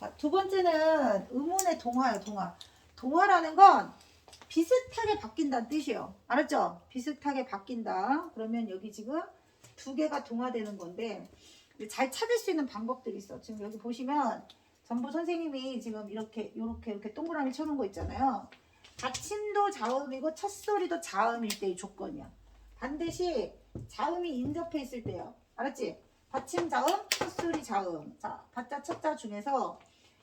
자, 두 번째는 의문의 동화예요, 동화. 동화라는 건 비슷하게 바뀐다는 뜻이에요. 알았죠? 비슷하게 바뀐다. 그러면 여기 지금 두 개가 동화되는 건데 잘 찾을 수 있는 방법들이 있어. 지금 여기 보시면 전부 선생님이 지금 이렇게 이렇게 이렇게 동그라미 쳐놓은 거 있잖아요. 받침도 자음이고 첫 소리도 자음일 때의 조건이야. 반드시 자음이 인접해 있을 때요. 알았지? 받침 자음, 첫 소리 자음. 자, 받자 첫자 중에서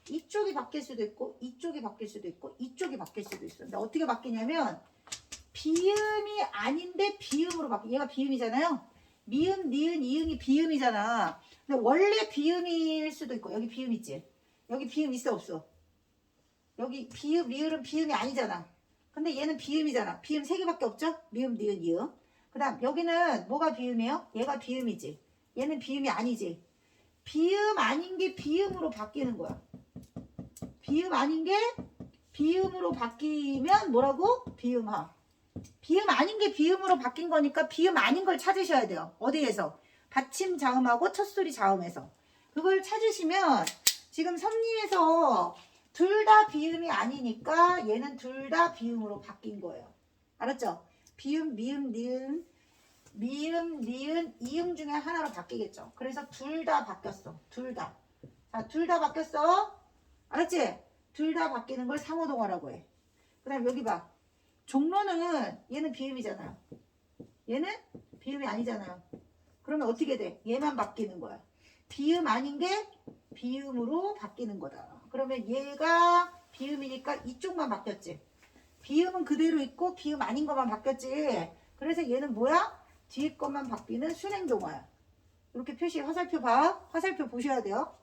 이쪽이 바뀔 수도 있고 이쪽이 바뀔 수도 있고 이쪽이 바뀔 수도 있어. 근데 어떻게 바뀌냐면 비음이 아닌데 비음으로 바뀌. 얘가 비음이잖아요. 미음, 니은, 이응이 비음이잖아. 근데 원래 비음일 수도 있고 여기 비음 있지. 여기 비음 있어 없어? 여기 비음, 리을은 비음이 아니잖아. 근데 얘는 비음이잖아. 비음 세 개밖에 없죠? 미음, 니은, 이응. 그다음 여기는 뭐가 비음이에요? 얘가 비음이지. 얘는 비음이 아니지. 비음 아닌 게 비음으로 바뀌는 거야. 비음 아닌 게 비음으로 바뀌면 뭐라고? 비음하. 비음 아닌 게 비음으로 바뀐 거니까 비음 아닌 걸 찾으셔야 돼요. 어디에서? 받침 자음하고 첫소리 자음에서. 그걸 찾으시면 지금 섭리에서 둘 다 비음이 아니니까 얘는 둘 다 비음으로 바뀐 거예요. 알았죠? 비음, 미음, 니은, 미음, 니은, 이음 중에 하나로 바뀌겠죠. 그래서 둘 다 바뀌었어. 둘 다. 자, 둘 다 바뀌었어. 알았지? 둘 다 바뀌는 걸 상호동화라고 해. 그 다음 여기 봐. 종로는 얘는 비음이잖아요. 얘는 비음이 아니잖아요. 그러면 어떻게 돼? 얘만 바뀌는 거야. 비음 아닌 게 비음으로 바뀌는 거다. 그러면 얘가 비음이니까 이쪽만 바뀌었지. 비음은 그대로 있고 비음 아닌 것만 바뀌었지. 그래서 얘는 뭐야? 뒤에 것만 바뀌는 순행동화야. 이렇게 표시 화살표 봐. 화살표 보셔야 돼요.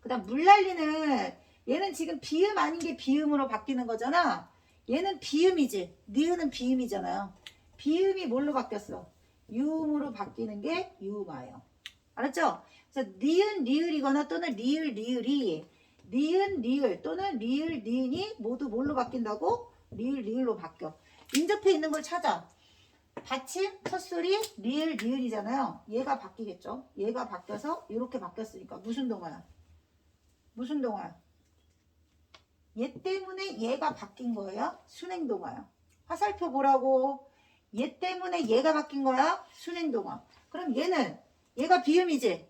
그 다음 물난리는 얘는 지금 비음 아닌 게 비음으로 바뀌는 거잖아. 얘는 비음이지. 니은은 비음이잖아요. 비음이 뭘로 바뀌었어? 유음으로 바뀌는 게 유음화예요. 알았죠? 그래서 니은 리을이거나 또는 리을 리을이 니은 리을 또는 리을 니은이 모두 뭘로 바뀐다고? 리을 리을로 바뀌어. 인접해 있는 걸 찾아. 받침, 첫소리, 리을 리을이잖아요. 얘가 바뀌겠죠? 얘가 바뀌어서 이렇게 바뀌었으니까 무슨 동화야? 무슨 동화야? 얘 때문에 얘가 바뀐 거예요? 순행 동화요. 화살표 보라고. 얘 때문에 얘가 바뀐 거야? 순행 동화. 그럼 얘는 얘가 비음이지?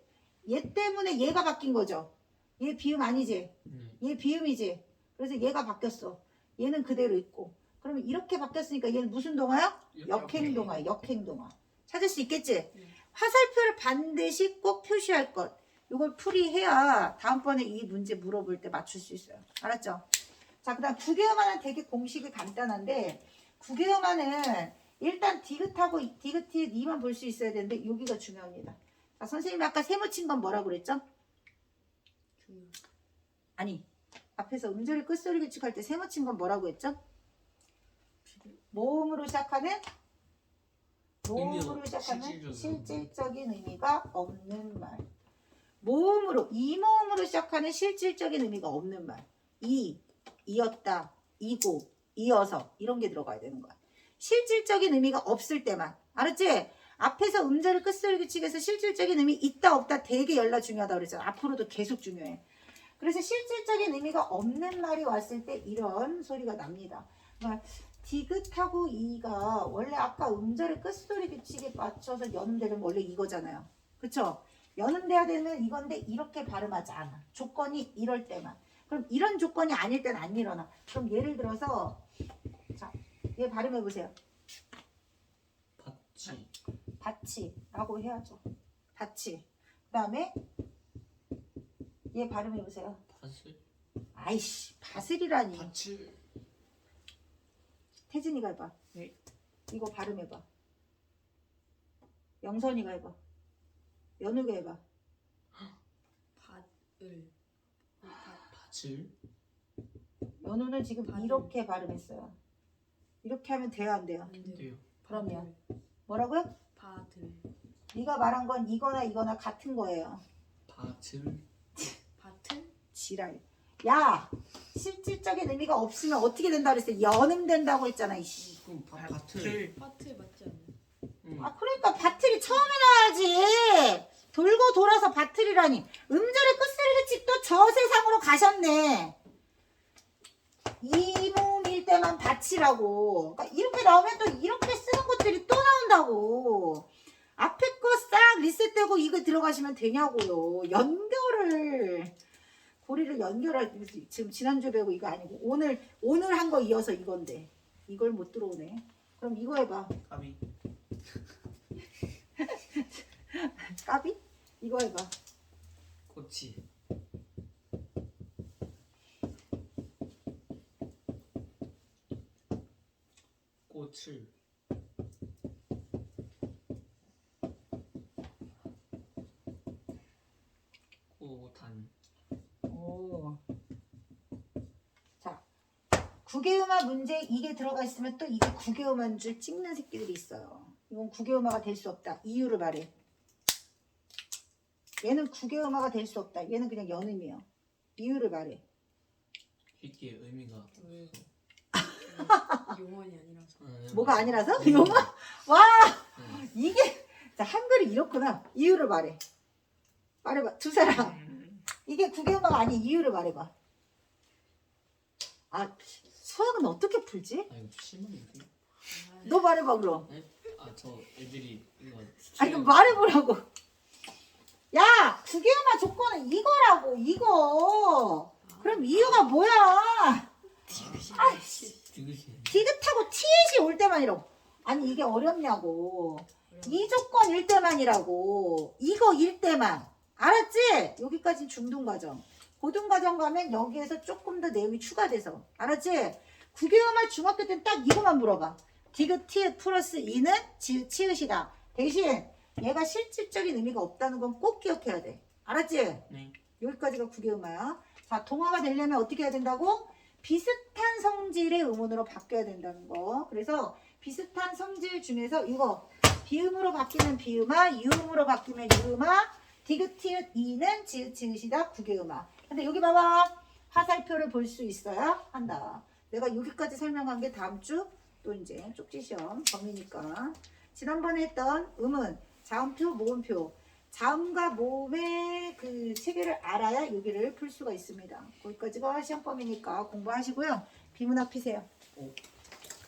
얘 때문에 얘가 바뀐 거죠? 얘 비음 아니지? 네. 얘 비음이지? 그래서 얘가 바뀌었어. 얘는 그대로 있고. 그러면 이렇게 바뀌었으니까 얘는 무슨 동화야? 역행 동화, 역행 동화. 찾을 수 있겠지? 화살표를 반드시 꼭 표시할 것. 이걸 풀이해야 다음번에 이 문제 물어볼 때 맞출 수 있어요. 알았죠? 자, 그 다음 구개어만은 되게 공식이 간단한데, 구개어만은 일단 디귿하고 디귿, 이만 볼 수 있어야 되는데, 여기가 중요합니다. 자, 선생님이 아까 세모 친 건 뭐라고 그랬죠? 아니, 앞에서 음절을 끝소리 규칙할 때 세모 친 건 뭐라고 했죠? 모음으로 시작하는 모음으로 의미 시작하는 실질적인 실질적인 의미가 없는 말. 모음으로 이 모음으로 시작하는 실질적인 의미가 없는 말. 이, 이었다, 이고, 이어서 이런 게 들어가야 되는 거야. 실질적인 의미가 없을 때만. 알았지? 앞에서 음절을 끝소리 규칙에서 실질적인 의미 있다 없다 되게 연락 중요하다 그랬잖아. 앞으로도 계속 중요해. 그래서 실질적인 의미가 없는 말이 왔을 때 이런 소리가 납니다. 그러니까 디귿하고 이가 원래 아까 음절의 끝소리 규칙에 맞춰서 연음되는 원래 이거잖아요. 그쵸? 연음돼야 되는 이건데 이렇게 발음하지 않아. 조건이 이럴 때만. 그럼 이런 조건이 아닐 때는 안 일어나. 그럼 예를 들어서 자, 얘 발음해 보세요. 받치 바치라고 해야죠. 바치. 그다음에 얘 발음해 보세요. 바슬 아이씨, 바슬이라니. 바칠 태진이가 해봐. 네. 이거 발음해봐. 영선이가 해봐. 연우가 해봐. 밭을 바칠 연우는 지금 발음. 이렇게 발음했어요. 이렇게 하면 돼요, 안 돼요? 돼요 그럼요. 뭐라고요? 밭을 네가 말한 건 이거나 이거나 같은 거예요. 바칠 밭을 지랄. 야, 실질적인 의미가 없으면 어떻게 된다 그랬어? 연음된다고 했잖아, 이씨. 그럼 바, 바틀 밭을 맞지 않나요? 응. 아, 그러니까 바틀이 처음에 나와야지. 돌고 돌아서 바틀이라니 음절의 끝소리를 또저 세상으로 가셨네. 이 몸일 때만 바치라고. 그러니까 이렇게 나오면 또 이렇게 쓰는 것들이 또 나온다고. 앞에 거 싹 리셋되고 이거 들어가시면 되냐고요. 연결을 고리를 연결할 지금 지난주 배우고 이거 아니고 오늘 오늘 한 거 이어서 이건데 이걸 못 들어오네. 그럼 이거 해봐. 까비 까비? 이거 해봐. 꼬치 꽃을 꼬단 오. 자, 구개음화 문제 이게 들어가 있으면 또 이게 구개음화인 줄 찍는 새끼들이 있어요. 이건 구개음화가 될 수 없다. 이유를 말해. 얘는 구개음화가 될 수 없다. 얘는 그냥 연음이에요. 이유를 말해. 이게 의미가 왜? 용언이 아니라서. 네, 뭐가. 아니라서? 용어? 와, 네. 이게 자 한글이 이렇구나. 이유를 말해. 말해봐. 두 사람. 음, 이게 구개음화가 아닌 이유를 말해봐. 아, 소학은 어떻게 풀지? 아 이거 실망인데 아, 너 말해봐 그럼. 아저 애들이 이거 아니 그 말해보라고. 야, 구개음화 조건은 이거라고 이거. 그럼 이유가 뭐야? 아이씨, 디귿이 디귿하고 티엣이 올 때만이라고. 아니 이게 어렵냐고. 이 조건일 때만이라고. 이거일 때만. 알았지? 여기까지 중등과정. 고등과정 가면 여기에서 조금 더 내용이 추가돼서. 알았지? 구개음화 중학교 때는 딱 이거만 물어봐. 디귿, 티읕 플러스 이는 지읒, 치읓이다. 대신 얘가 실질적인 의미가 없다는 건 꼭 기억해야 돼. 알았지? 네 여기까지가 구개음화야. 자, 동화가 되려면 어떻게 해야 된다고? 비슷한 성질의 음운으로 바뀌어야 된다는 거. 그래서 비슷한 성질 중에서 이거 비음으로 바뀌면 비음화, 유음으로 바뀌면 유음화, 디귿, 티읕, 이는 지읒, 지읒이다 구개음화. 근데 여기 봐봐. 화살표를 볼 수 있어야 한다. 내가 여기까지 설명한 게 다음 주 또 이제 쪽지 시험 범위니까. 지난번에 했던 음은 자음표, 모음표. 자음과 모음의 그 체계를 알아야 여기를 풀 수가 있습니다. 거기까지가 시험 범위니까 공부하시고요. 비문학 피세요. 오.